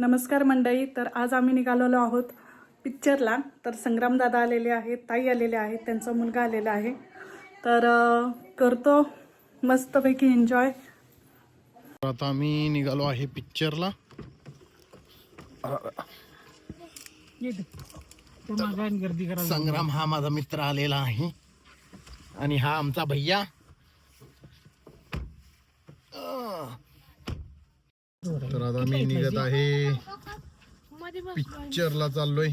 नमस्कार मंडळी तर आज आम्ही निघालेलो आहोत पिक्चरला. तर संग्रामदादा आलेले आहेत ताई आलेले आहेत त्यांचा मुलगा आलेला आहे. तर करतो मस्तपैकी एन्जॉय आता आम्ही निघालो आहे पिक्चरला. गर्दी करा संग्राम हा माझा मित्र आलेला आहे. आणि हा आमचा भैया. मी निघत आहे. पिक्चरला चाललोय.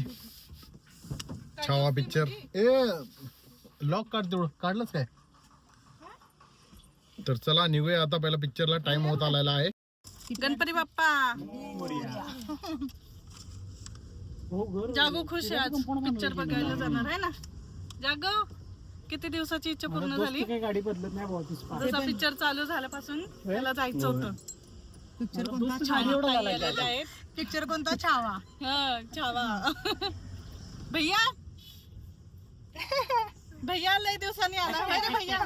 छावा पिक्चर ए लॉक काढ तेवढं. काढलंच काय? तर चला निघूया आता पहिला पिक्चरला टाइम होत आलेला आहे. गणपती बाप्पा. जागो खुश आहे आज. पिक्चर बघायला जाणार आहे ना? जागो. किती दिवसाची इच्छा पूर्ण झाली? गाडी बदलत नाही. जसा पिक्चर चालू झाल्यापासून त्याला जायचं होतं. पिक्चर कोणता छावा? पिक्चर कोणता छावा? हा छावा. भैया? भैया लय दिवसांनी आला. होय रे भैया.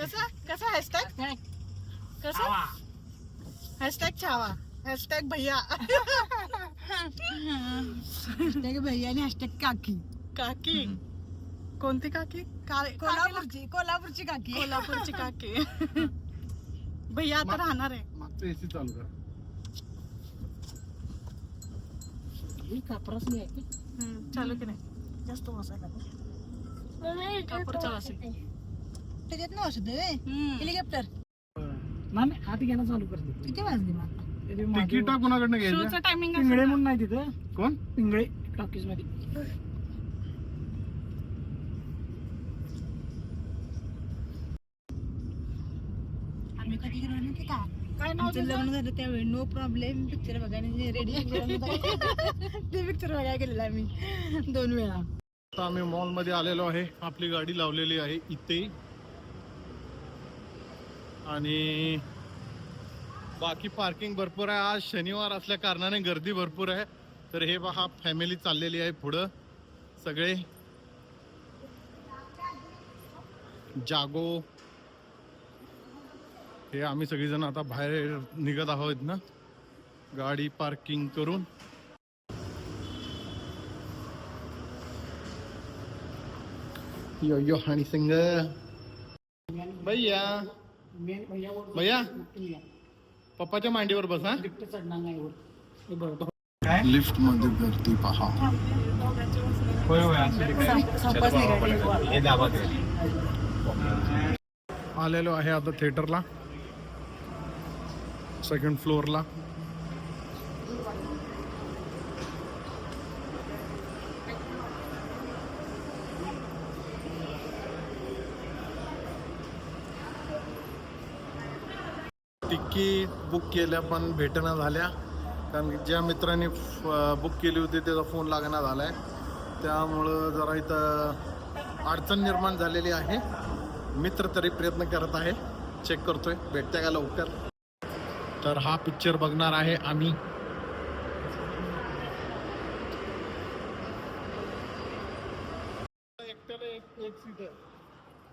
कसा? कसा? हॅशटॅग कसा? हॅशटॅग छावा. हॅशटॅग भैया. हॅशटॅग भैया आणि हॅशटॅग काकी. काकी. कोणती काकी? का- कोल्हापूरची कोल्हापूरची काकी. कोल्हापूरची काकी. भैया आता राहणार आहे. मागचं एसी चालू कर. ही कापराच नाही आहे. हम्म, चालू की नाही? जास्त वासायला कापूरचा वास आहे. त्याच्यात न वाजत हम्म. हेलिकॉप्टर. नाही नाही, आत घेणं चालू करते. किती वाजली मग? ते मागे तिकीट कुणाकडनं घ्यायचं शोचं टायमिंग पिंगळे म्हणून नाही तिथं. कोण? पिंगळे. टॉकीजमध्ये आम्ही कधी गेलो नाही का काय नाव आमचं लग्न झालं त्यावेळी. नो प्रॉब्लेम पिक्चर बघायला रेडी ते पिक्चर बघायला गेलेला आम्ही. दोन वेळा. आता आम्ही मॉलमध्ये आलेलो आहे. आपली गाडी लावलेली आहे इथे. आणि बाकी पार्किंग भरपूर आहे. आज शनिवार असल्या कारणाने गर्दी भरपूर आहे. तर हे पहा फॅमिली चाललेली आहे पुढं. सगळे. जागो. हे आम्ही सगळेजण आता बाहेर निघत आहोत ना. गाडी पार्किंग करून. यो यो हनी सिंग भैया. मेन भैया. पप्पाच्या मांडीवर बस. हा लिफ्ट चढणार नाही वर हे बघ लिफ्टमध्ये गर्दी पहा. आलेलो आहे आता थिएटरला सेकंड फ्लोअरला तिकीट बुक केल्या पण भेटणं झाल्या. कारण की ज्या मित्राने बुक केली होती त्याचा फोन लागणार झाला आहे त्यामुळं जरा इथं अडचण निर्माण झालेली आहे. मित्र तरी प्रयत्न करत आहे. चेक करतोय. भेटते का लवकर? तर हा पिक्चर बघणार आहे आम्ही. एकट्याला एक एक सीट आहे.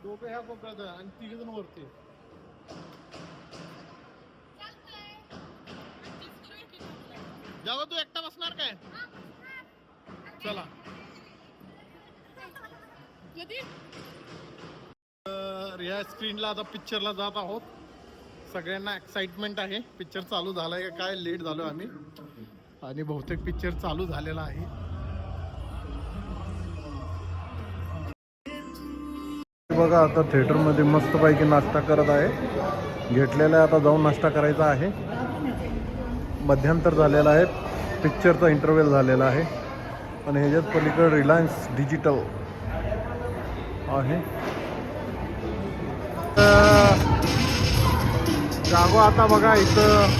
दोघं ह्या कोपऱ्यात आहे आणि तिघ जण वरती. जावा तू एकटा बसणार काय? चला. तर या स्क्रीनला आता पिक्चरला जात आहोत. सगळ्यांना एक्साइटमेंट आहे. पिक्चर चालू झालाय का काय? लेट झालो आम्ही. आणि बहुतेक पिक्चर चालू झालेला आहे. बघा आता थिएटरमध्ये मस्तपैकी नाश्ता करत आहे. घेतलेला आहे आता जाऊन नाश्ता करायचा आहे. मध्यंतर झालेला आहे. पिक्चरचा इंटरव्ह्यूल झालेला आहे. आणि ह्याच्यात पलीकडे रिलायन्स डिजिटल आहे. जागो आता बघा इथं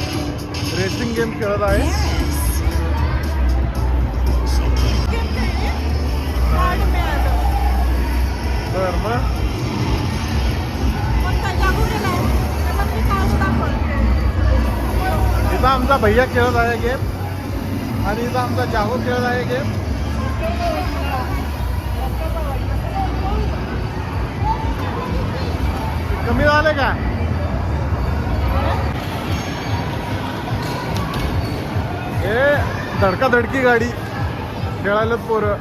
रेसिंग गेम खेळत आहे. तर मग? इथं आमचा भैया खेळत आहे गेम आणि इथं आमचा जागो खेळत आहे गेम कमी झाले का? हे धडकाधडकी गाडी. खेळायला पोरं.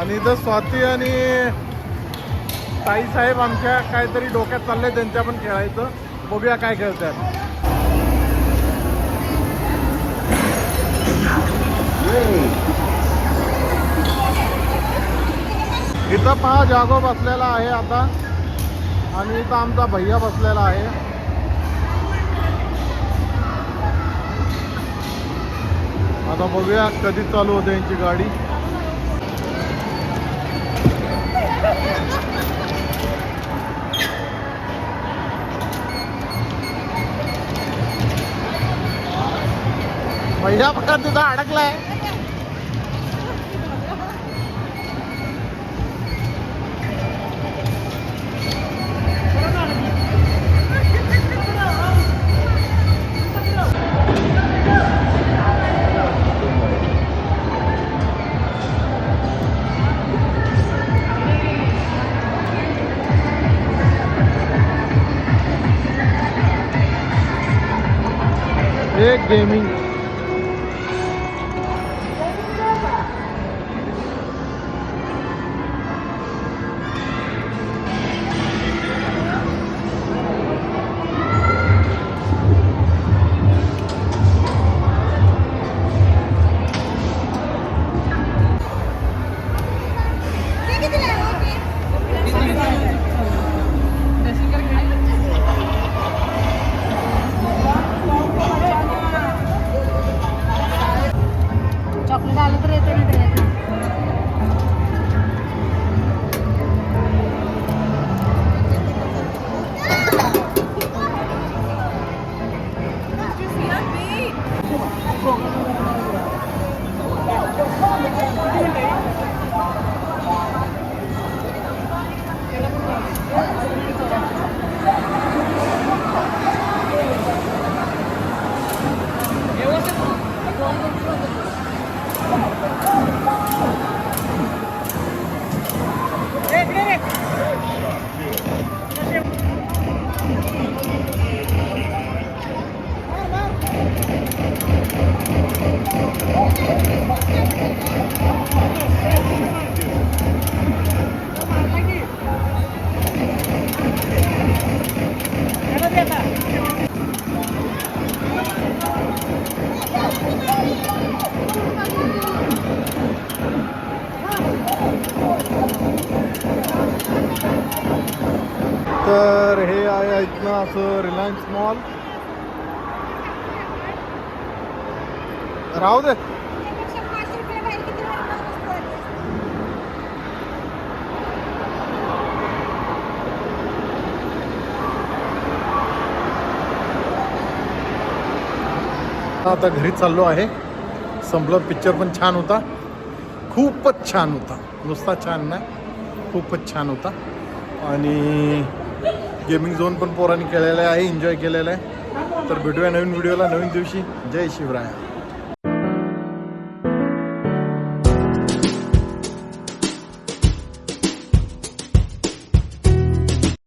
आणि इथं स्वाती आणि ताई साहेब आमच्या काहीतरी डोक्यात चाललंय त्यांच्या पण खेळायचं. बघूया काय खेळतात. इथं पहा जागो बसलेला आहे आता. आणि इथं आमचा भैया बसलेला आहे. आता बघूया कधी चालू होते यांची गाडी. पहिल्या बघा तिथं अडकलाय. एक गेमिंग येते तर हे आहे इथनं असं रिलायन्स मॉल राहू दे. आता घरी चाललो आहे. संपलं. पिक्चर पण छान होता. खूपच छान होता. नुसता छान नाही खूपच छान होता. आणि गेमिंग झोन पण पोरांनी केलेलं आहे एन्जॉय केलेला आहे. तर भेटूया नवीन व्हिडिओला नवीन दिवशी. जय शिवराय.